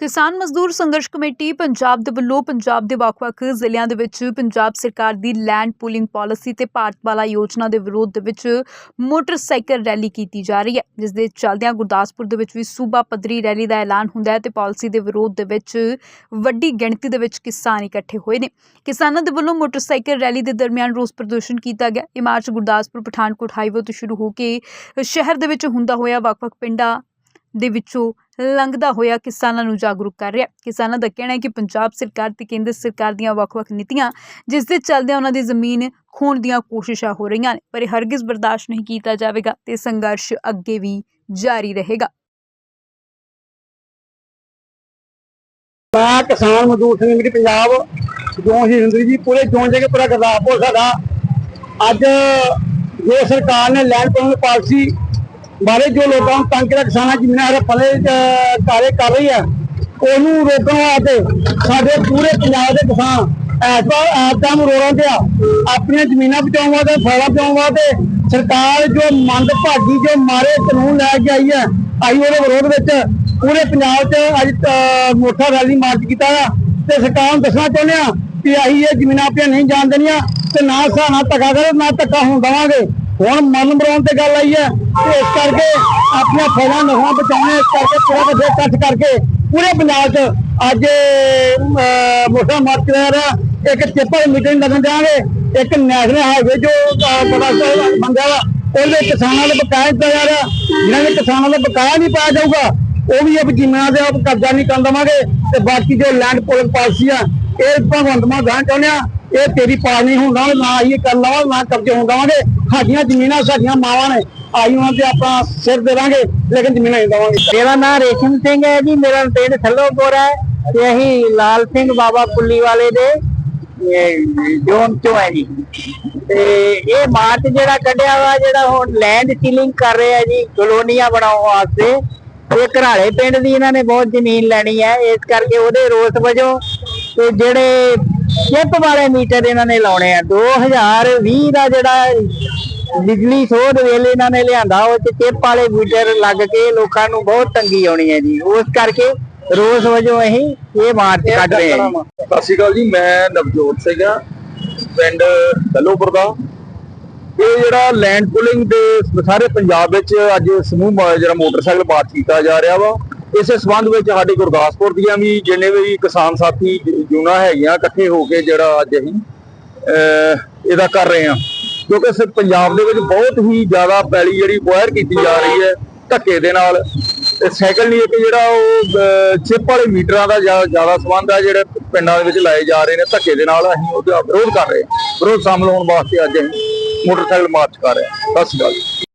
ਕਿਸਾਨ ਮਜ਼ਦੂਰ ਸੰਘਰਸ਼ ਕਮੇਟੀ ਪੰਜਾਬ ਦੇ ਵੱਲੋਂ ਪੰਜਾਬ ਦੇ ਵੱਖ-ਵੱਖ ਜ਼ਿਲ੍ਹਿਆਂ ਦੇ ਵਿੱਚ ਪੰਜਾਬ ਸਰਕਾਰ ਦੀ ਲੈਂਡ ਪੂਲਿੰਗ ਪਾਲਿਸੀ ਤੇ ਭਾਰਤ ਵਾਲਾ ਯੋਜਨਾ ਦੇ ਵਿਰੋਧ ਦੇ ਵਿੱਚ ਮੋਟਰਸਾਈਕਲ ਰੈਲੀ ਕੀਤੀ ਜਾ ਰਹੀ ਹੈ, ਜਿਸ ਦੇ ਚੱਲਦਿਆਂ ਗੁਰਦਾਸਪੁਰ ਦੇ ਵਿੱਚ ਵੀ ਸੂਬਾ ਪੱਧਰੀ ਰੈਲੀ ਦਾ ਐਲਾਨ ਹੁੰਦਾ ਹੈ ਤੇ ਪਾਲਿਸੀ ਦੇ ਵਿਰੋਧ ਦੇ ਵਿੱਚ ਵੱਡੀ ਗਿਣਤੀ ਦੇ ਵਿੱਚ ਕਿਸਾਨ ਇਕੱਠੇ ਹੋਏ ਨੇ। ਕਿਸਾਨਾਂ ਦੇ ਵੱਲੋਂ ਮੋਟਰਸਾਈਕਲ ਰੈਲੀ ਦੇ ਦਰਮਿਆਨ ਰੋਸ ਪ੍ਰਦਰਸ਼ਨ ਕੀਤਾ ਗਿਆ। ਇਹ ਮਾਰਚ ਗੁਰਦਾਸਪੁਰ, ਪਠਾਨਕੋਟ ਹਾਈਵੇ ਤੋਂ ਸ਼ੁਰੂ ਹੋ ਕੇ ਸ਼ਹਿਰ ਦੇ ਵਿੱਚ ਹੁੰਦਾ ਹੋਇਆ ਵੱਖ-ਵੱਖ ਪਿੰਡਾਂ ਦੇ ਵਿੱਚੋਂ ਲੰਘਦਾ ਹੋਇਆ ਕਿਸਾਨਾਂ ਨੂੰ ਜਾਗਰੂਕ ਕਰ ਰਿਹਾ। ਕਿਸਾਨਾਂ ਦਾ ਕਹਿਣਾ ਹੈ ਕਿ ਪੰਜਾਬ ਸਰਕਾਰ ਤੇ ਕੇਂਦਰ ਸਰਕਾਰ ਦੀਆਂ ਵੱਖ-ਵੱਖ ਨੀਤੀਆਂ, ਜਿਸ ਦੇ ਚੱਲਦਿਆਂ ਉਹਨਾਂ ਦੀ ਜ਼ਮੀਨ ਖੋਣ ਦੀਆਂ ਕੋਸ਼ਿਸ਼ਾਂ ਹੋ ਰਹੀਆਂ ਨੇ, ਪਰ ਇਹ ਹਰਗਿਜ਼ ਬਰਦਾਸ਼ਤ ਨਹੀਂ ਕੀਤਾ ਜਾਵੇਗਾ ਤੇ ਸੰਘਰਸ਼ ਅੱਗੇ ਵੀ ਜਾਰੀ ਰਹੇਗਾ। ਮੈਂ ਕਿਸਾਨ ਮਜ਼ਦੂਰ ਸੰਘ ਕਮੇਟੀ ਪੰਜਾਬ ਜੋ ਹੀ ਜੀ, ਪੂਰੇ ਜੋਨ ਜਗੇ ਪੂਰਾ ਗੁਰਦਾਸਪੁਰ ਸਾਡਾ। ਅੱਜ ਜੋ ਸਰਕਾਰ ਨੇ ਲੈਂਡ ਪੂਲਿੰਗ ਬਾਰੇ ਜੋ ਲੋਕਾਂ ਨੂੰ ਤੰਗ ਕੀਤਾ ਕਿਸਾਨਾਂ ਜ਼ਮੀਨਾਂ ਹੜੱਪਣ ਦੇ ਅਹ, ਕਾਰੇ ਕਰ ਰਹੀ ਹੈ ਉਹਨੂੰ ਰੋਕਣ ਵਾਸਤੇ ਸਾਡੇ ਪੂਰੇ ਪੰਜਾਬ ਦੇ ਕਿਸਾਨ ਐਸ ਵਾਰ ਐਸਾ ਰੋੜਾਂ ਤੇ ਆਪਣੀਆਂ ਜ਼ਮੀਨਾਂ ਬਚਾਉਣ ਵਾਸਤੇ ਫਸਲਾਂ ਬਚਾਉਣ ਵਾਸਤੇ ਸਰਕਾਰ ਜੋ ਮੰਦ ਭਾਗੀ ਜੋ ਮਾਰੇ ਕਾਨੂੰਨ ਲੈ ਕੇ ਆਈ ਹੈ ਅਸੀਂ ਉਹਦੇ ਵਿਰੋਧ ਵਿੱਚ ਪੂਰੇ ਪੰਜਾਬ 'ਚ ਅੱਜ ਅਹ, ਮੋਟਾ ਰੈਲੀ ਮਾਰਚ ਕੀਤਾ ਆ। ਤੇ ਸਰਕਾਰ ਨੂੰ ਦੱਸਣਾ ਚਾਹੁੰਦੇ ਆ ਕਿ ਅਸੀਂ ਇਹ ਜ਼ਮੀਨਾਂ ਆਪਣੀਆਂ ਨਹੀਂ ਜਾਣ ਦੇਣੀਆਂ ਤੇ ਨਾ ਸਾਨਾ ਧੱਕਾ ਕਰੋ ਨਾ ਧੱਕਾ ਹੋਣ ਦੇਵਾਂਗੇ। ਹੁਣ ਮਨ ਮਰਾਉਣ ਤੇ ਗੱਲ ਆਈ ਹੈ ਤੇ ਇਸ ਕਰਕੇ ਆਪਣੀਆਂ ਫਸਲਾਂ ਨਸਲਾਂ ਬਚਾਉਣੇ ਇਸ ਕਰਕੇ ਪੂਰਾ ਦਾ ਫੇਰ ਇਕੱਠ ਕਰਕੇ ਪੂਰੇ ਪੰਜਾਬ 'ਚ ਅੱਜ ਮੋਟਾ ਮਾਰਚ ਕਰਿਆ ਰਿਹਾ ਇੱਕ ਚੇਪਰ ਮੀਟਿੰਗ ਲੱਗਣ ਜਾਵਾਂਗੇ ਇੱਕ ਨੈਸ਼ਨਲ ਹਾਈਵੇ ਜੋ ਅਹ, ਬੜਾ ਬੰਦਾ ਵਾ ਉਹਦੇ ਕਿਸਾਨਾਂ ਦੇ ਬਕਾਇਆ ਦਿੱਤਾ ਜਾ ਰਿਹਾ ਜਿਨ੍ਹਾਂ ਦੇ ਕਿਸਾਨਾਂ ਦਾ ਬਕਾਇਆ ਨਹੀਂ ਪਾਇਆ ਜਾਊਗਾ ਉਹ ਵੀ ਇਹ ਜ਼ਮੀਨਾਂ ਦੇ ਆਪ ਕਬਜ਼ਾ ਨਹੀਂ ਕਰਨ ਦੇਵਾਂਗੇ ਤੇ ਬਾਕੀ ਜੋ ਲੈਂਡ ਪੋਲਿੰਗ ਪਾਲਿਸੀ ਆ ਇਹ ਭਗਵੰਤ ਮਾਨ ਗਾਂ ਚਾਹੁੰਦੇ ਆ ਇਹ ਤੇਰੀ ਪਾਣੀ ਨਹੀਂ ਹੁੰਦਾ, ਨਾ ਇਹ ਕਰ ਨਾ ਕਬਜ਼ੇ ਹੋਣ ਸਾਡੀਆਂ ਜ਼ਮੀਨਾਂ ਸਾਡੀਆਂ ਮਾਵਾਂ ਨੇ। ਆਈ ਉਹਨਾਂ ਤੇ ਆਪਾਂ ਸਿਰ ਦੇਵਾਂਗੇ ਲੇਕਿਨ ਜ਼ਮੀਨਾਂ ਨਹੀਂ ਦੇਵਾਂਗੇ। ਮੇਰਾ ਨਾਮ ਰੇਸ਼ਮ ਸਿੰਘ ਹੈ ਜੀ, ਮੇਰਾ ਪਿੰਡ ਥੱਲੋਪੁਰ ਹੈ ਤੇ ਅਸੀਂ ਲਾਲ ਸਿੰਘ ਬਾਬਾ ਪੁੱਲੀ ਵਾਲੇ ਦੇ ਜ਼ੋਨ ਚੋਂ ਹੈ ਜੀ। ਤੇ ਇਹ ਮਾਰਚ ਜਿਹੜਾ ਕੱਢਿਆ ਵਾ, ਜਿਹੜਾ ਹੁਣ ਲੈਂਡ ਸੀਲਿੰਗ ਕਰ ਰਿਹਾ ਜੀ, ਕਲੋਨੀਆਂ ਬਣਾਉਣ ਵਾਸਤੇ, ਇਹ ਘਰਾਲੇ ਪਿੰਡ ਦੀ ਇਹਨਾਂ ਨੇ ਬਹੁਤ ਜ਼ਮੀਨ ਲੈਣੀ ਹੈ। ਇਸ ਕਰਕੇ ਉਹਦੇ ਰੋਸ ਵਜੋਂ ਤੇ ਜਿਹੜੇ ਚਿੱਪ ਵਾਲੇ ਮੀਟਰ ਇਹਨਾਂ ਨੇ ਲਾਉਣੇ ਆ। 2020 ਦਾ ਜਿਹੜਾ ਬਿਜਲੀ ਸੋਧ ਵੇਲੇ ਇਹਨਾਂ ਨੇ ਲਿਆਂਦਾ ਉਹ ਚ ਚਿੱਪ ਵਾਲੇ ਮੀਟਰ ਲੱਗ ਕੇ ਲੋਕਾਂ ਨੂੰ ਬਹੁਤ ਤੰਗੀ ਆਉਣੀ ਹੈ ਜੀ। ਉਸ ਕਰਕੇ ਰੋਸ ਵਜੋਂ ਅਸੀਂ ਇਹ ਮਾਰਚ ਕੱਢ ਰਹੇ ਹਾਂ। ਸਤਿ ਸ਼੍ਰੀ ਅਕਾਲ ਜੀ ਮੈਂ ਨਵਜੋਤ ਸਿੰਘ ਆ ਪਿੰਡ ਦਲੋਪੁਰ ਦਾ। ਇਹ ਜਿਹੜਾ ਲੈਂਡ ਪੁਲਿੰਗ ਦੇ ਸਾਰੇ ਪੰਜਾਬ ਵਿੱਚ ਅੱਜ ਸਮੂਹ ਜਿਹੜਾ ਮੋਟਰਸਾਈਕਲ ਮਾਰਚ ਕੀਤਾ ਜਾ ਰਿਹਾ ਵਾ। ਇਸੇ ਸਬੰਧ ਵਿੱਚ ਸਾਡੇ ਗੁਰਦਾਸਪੁਰ ਦੀਆਂ ਵੀ ਜਿੰਨੇ ਵੀ ਕਿਸਾਨ ਸਾਥੀ ਜੂਨਾ ਹੈਗੀਆਂ ਇਕੱਠੇ ਹੋ ਕੇ ਜਿਹੜਾ ਅੱਜ ਅਸੀਂ ਅਹ, ਇਹਦਾ ਕਰ ਰਹੇ ਹਾਂ। ਕਿਉਂਕਿ ਸ- ਪੰਜਾਬ ਦੇ ਵਿੱਚ ਬਹੁਤ ਹੀ ਜ਼ਿਆਦਾ ਪੈਲੀ ਜਿਹੜੀ ਬੁਆਇਰ ਕੀਤੀ ਜਾ ਰਹੀ ਹੈ ਧੱਕੇ ਦੇ ਨਾਲ। ਸਾਈਕਲ ਨਹੀਂ ਇੱਕ ਜਿਹੜਾ ਉਹ ਚਿੱਪ ਵਾਲੇ ਮੀਟਰਾਂ ਦਾ ਜ਼ਿਆਦਾ ਸਬੰਧ ਹੈ ਜਿਹੜੇ ਪਿੰਡਾਂ ਦੇ ਵਿੱਚ ਲਾਏ ਜਾ ਰਹੇ ਨੇ ਧੱਕੇ ਦੇ ਨਾਲ। ਅਸੀਂ ਉਹਦਾ ਵਿਰੋਧ ਕਰ ਰਹੇ ਹਾਂ। ਵਿਰੋਧ ਸ਼ਾਮਲ ਹੋਣ ਵਾਸਤੇ ਅੱਜ ਅਸੀਂ ਮੋਟਰਸਾਈਕਲ ਮਾਰਚ ਕਰ ਰਹੇ ਹਾਂ। ਸਤਿ ਸ਼੍ਰੀ ਅਕਾਲ ਜੀ।